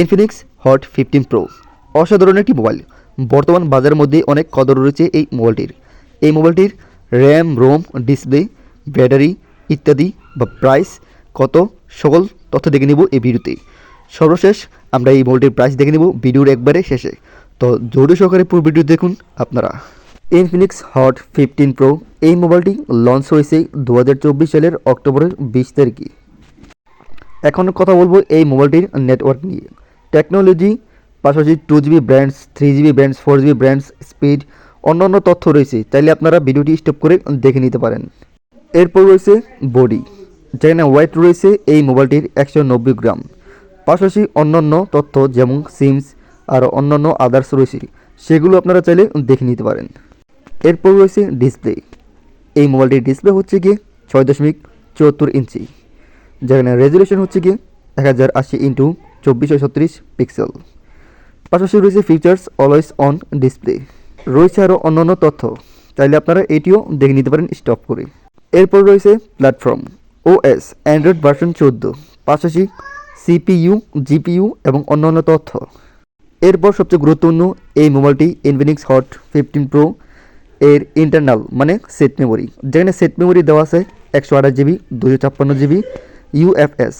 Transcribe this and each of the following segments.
Infinix hot fifteen pro অসাধারণ একটি mobile বর্তমান বাজারের মধ্যে অনেক কদর রয়েছে এই মোবাইলটির এই মোবাইলটির র্যাম রোম ডিসপ্লে ব্যাটারি ইত্যাদি বা প্রাইস কত, সকল তথ্য দেখে নেব এই ভিডিওতে। সর্বশেষ আমরা এই মোবাইলটির প্রাইস দেখে নেব ভিডিওর একবারে শেষে। তো জরুরি সহকারে পুরো ভিডিও দেখুন আপনারা। ইনফিনিক্স হট ফিফটিন প্রো এই মোবাইলটি লঞ্চ হয়েছে দু হাজার চব্বিশ সালের অক্টোবরের বিশ তারিখে। এখন কথা বলব এই মোবাইলটির নেটওয়ার্ক নিয়ে। টেকনোলজি পাশাপাশি two GB brands three GB brands four GB brands speed অন্যান্য তথ্য রয়েছে। চাইলে আপনারা ভিডিওটি স্টপ করে দেখে নিতে পারেন। এরপর রয়েছে বডি যেখানে ওয়েট রয়েছে এই মোবাইলটির একশো নব্বই গ্রাম। পাশাপাশি অন্যান্য তথ্য যেমন সিমস আর অন্যান্য আদার্স রয়েছে, সেগুলো আপনারা চাইলে দেখে নিতে পারেন। এরপর রয়েছে ডিসপ্লে এই মোবাইলটির ডিসপ্লে হচ্ছে গিয়ে ছয় দশমিক চুয়াত্তর ইঞ্চি, যেখানে রেজুলেশন হচ্ছে গিয়ে এক হাজার আশি ইন্টু চব্বিশশো ছত্রিশ পিক্সেল পাশাপাশি রয়েছে ফিচার্স অলওয়েজ অন ডিসপ্লে রয়েছে আরও অন্যান্য তথ্য। চাইলে আপনারা এটিও দেখে নিতে পারেন স্টপ করে। এরপর রয়েছে প্ল্যাটফর্ম ওএস অ্যান্ড্রয়েড ভার্সন চোদ্দ। পাশাপাশি সিপিইউ জিপিইউ এবং অন্যান্য তথ্য। এরপর সবচেয়ে গুরুত্বপূর্ণ, এই মোবাইলটি ইনফিনিক্স হট ফিফটিন প্রো এর ইন্টারনাল মানে সেট মেমোরি যেখানে সেট মেমোরি দেওয়া আছে একশো আঠাশ জিবি দুশো ছাপ্পান্ন জিবি ইউএফএস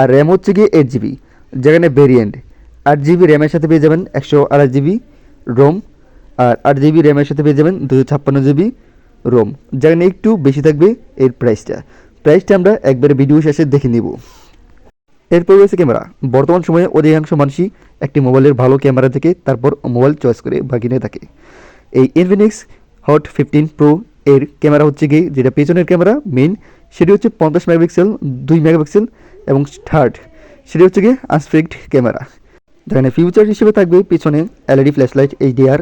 আর র্যাম হচ্ছে গিয়ে এইট জিবি যেখানে ভেরিয়েন্ট আট জিবি র্যামের সাথে পেয়ে যাবেন একশো আড়াই জিবি রোম আর আট জিবি র্যামের সাথে পেয়ে যাবেন দুশো ছাপ্পান্ন জিবি রোম যেখানে একটু বেশি থাকবে এর প্রাইসটা প্রাইসটা আমরা একবারে ভিডিও শেষে দেখে নিব। এরপর রয়েছে ক্যামেরা বর্তমান সময়ে অধিকাংশ মানুষই একটি মোবাইলের ভালো ক্যামেরা থেকে তারপর মোবাইল চয়েস করে বা কিনে থাকে। এই ইনফিনিক্স হট ফিফটিন প্রো এর ক্যামেরা হচ্ছে গিয়ে, যেটা পেছনের ক্যামেরা মেন সেটি হচ্ছে পঞ্চাশ মেগাপিক্সেল, দুই মেগাপিক্সেল এবং থার্ড সেটি হচ্ছে গিয়ে আনস্ট্রিক্ট ক্যামেরা যেখানে ফিউচার হিসেবে থাকবে পিছনে LED flash light HDR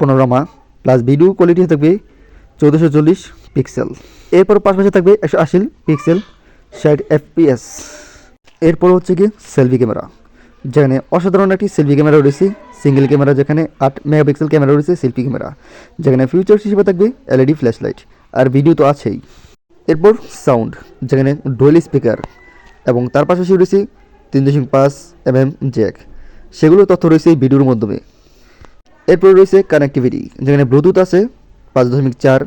panorama plus video quality থাকবে চৌদ্দশো চল্লিশ পিক্সেল এরপর পাশাপাশি থাকবে একশো আশি পিক্সেল ষাট এফপিএস এরপর হচ্ছে গিয়ে সেলফি ক্যামেরা যেখানে অসাধারণ একটি সেলফি ক্যামেরা রয়েছে সিঙ্গেল ক্যামেরা যেখানে আট মেগাপিক্সেল ক্যামেরা রয়েছে সেলফি ক্যামেরা যেখানে ফিউচার্স হিসেবে থাকবে এলইডি ফ্ল্যাশ লাইট আর ভিডিও তো আছেই। এরপর সাউন্ড যেখানে ডোয়েল স্পিকার এবং তার পাশাপাশি রয়েছে তিন দশমিক পাঁচ এম এম জ্যাক সেগুলো তথ্য রয়েছে এই ভিডিওর মাধ্যমে। এরপর রয়েছে কানেক্টিভিটি যেখানে ব্লুটুথ আছে, পাঁচ দশমিক চার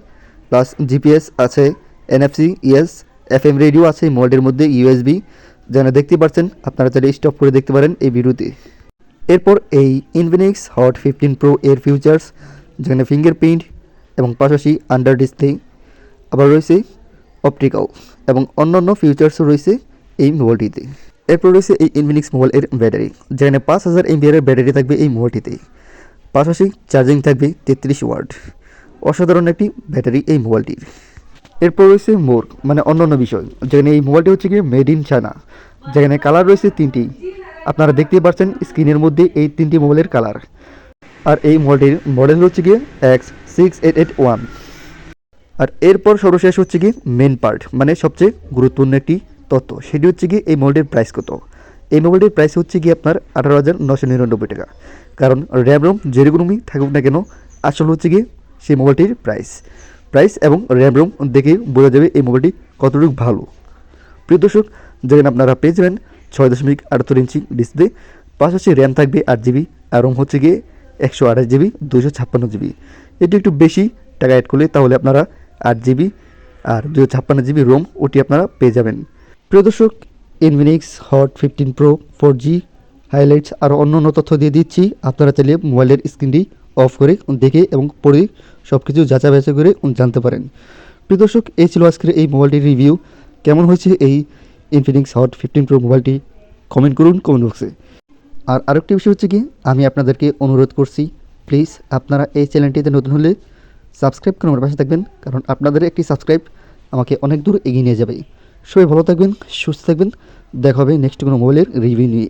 প্লাস জিপিএস আছে NFC yes F M radio আছে এই মোবাইলটির মধ্যে ইউএসবি যেখানে দেখতে পাচ্ছেন, আপনারা চাইলে স্টপ করে দেখতে পারেন এই ভিডিওতে। এরপর এই ইনফিনিক্স হট ফিফটিন প্রো এর ফিউচার্স যেখানে ফিঙ্গারপ্রিন্ট এবং পাশাপাশি আন্ডার ডিসপ্লে আবার রয়েছে অপটিক্যাল এবং অন্যান্য ফিউচার্সও রয়েছে এই মোবাইলটিতে এরপর রয়েছে এই ইনফিনিক্স মোবাইল এর ব্যাটারি যেখানে পাঁচ হাজার এমবিআর ব্যাটারি থাকবে এই মোবাইলটিতে পাশাপাশি চার্জিং থাকবে তেত্রিশ ওয়াট অসাধারণ একটি ব্যাটারি এই মোবাইলটির এরপর রয়েছে মোর মানে অন্যান্য বিষয়, যেখানে এই মোবাইলটি হচ্ছে গিয়ে মেড ইন চায়না যেখানে কালার রয়েছে তিনটি। আপনারা দেখতেই পাচ্ছেন স্ক্রিনের মধ্যে এই তিনটি মোবাইলের কালার আর এই মোবাইলটির মডেল হচ্ছে গিয়ে X six eight eight one আর এরপর সর্বশেষ হচ্ছে কি মেন পার্ট মানে সবচেয়ে গুরুত্বপূর্ণ একটি তথ্য সেটি হচ্ছে কি এই মোবাইলটির প্রাইস কত? এই মোবাইলটির প্রাইস হচ্ছে কি আপনার আঠারো হাজার নশো নিরানব্বই টাকা। কারণ র্যাম রোম যেরকমই থাকুক না কেন, আসল হচ্ছে কি সেই মোবাইলটির প্রাইস প্রাইস এবং র্যাম রোম দেখে বোঝা যাবে এই মোবাইলটি কতটুকু ভালো। প্রিয় দর্শক যেখানে আপনারা পেয়ে যাবেন ছয় দশমিক আটাত্তর ইঞ্চি ডিসপ্লে পাশাপাশি র্যাম থাকবে আট জিবি, আর রোম হচ্ছে গিয়ে একশো আঠাশ জিবি দুশো ছাপ্পান্ন জিবি। এটি একটু বেশি টাকা অ্যাড করলে তাহলে আপনারা আট জিবি আর দুশো ছাপ্পান্ন জিবি রোম ওটি আপনারা পেয়ে যাবেন। প্রিয় দর্শক Infinix Hot fifteen pro four G highlights আর অন্য অন্য তথ্য দিয়ে দিচ্ছি। আপনারা চাইলে মোবাইলের স্ক্রিনটি অফ করে দেখে এবং পড়ে সব কিছু যাচাই বাছাই করে জানতে পারেন। প্রিয় দর্শক, এই ছিল আজকের এই মোবাইলটির রিভিউ কেমন হয়েছে এই ইনফিনিক্স হট ফিফটিন প্রো মোবাইলটি? কমেন্ট করুন কমেন্ট বক্সে আর আরেকটি বিষয় হচ্ছে কি, আমি আপনাদেরকে অনুরোধ করছি প্লিজ আপনারা এই চ্যানেলটিতে নতুন হলে সাবস্ক্রাইব করে আমার পাশে থাকবেন, কারণ আপনাদের একটি সাবস্ক্রাইব আমাকে অনেক দূর এগিয়ে নিয়ে যাবে। সবাই ভালো থাকবেন সুস্থ থাকবেন। দেখা হবে নেক্সট কোনো মোবাইলের রিভিউ নিয়ে।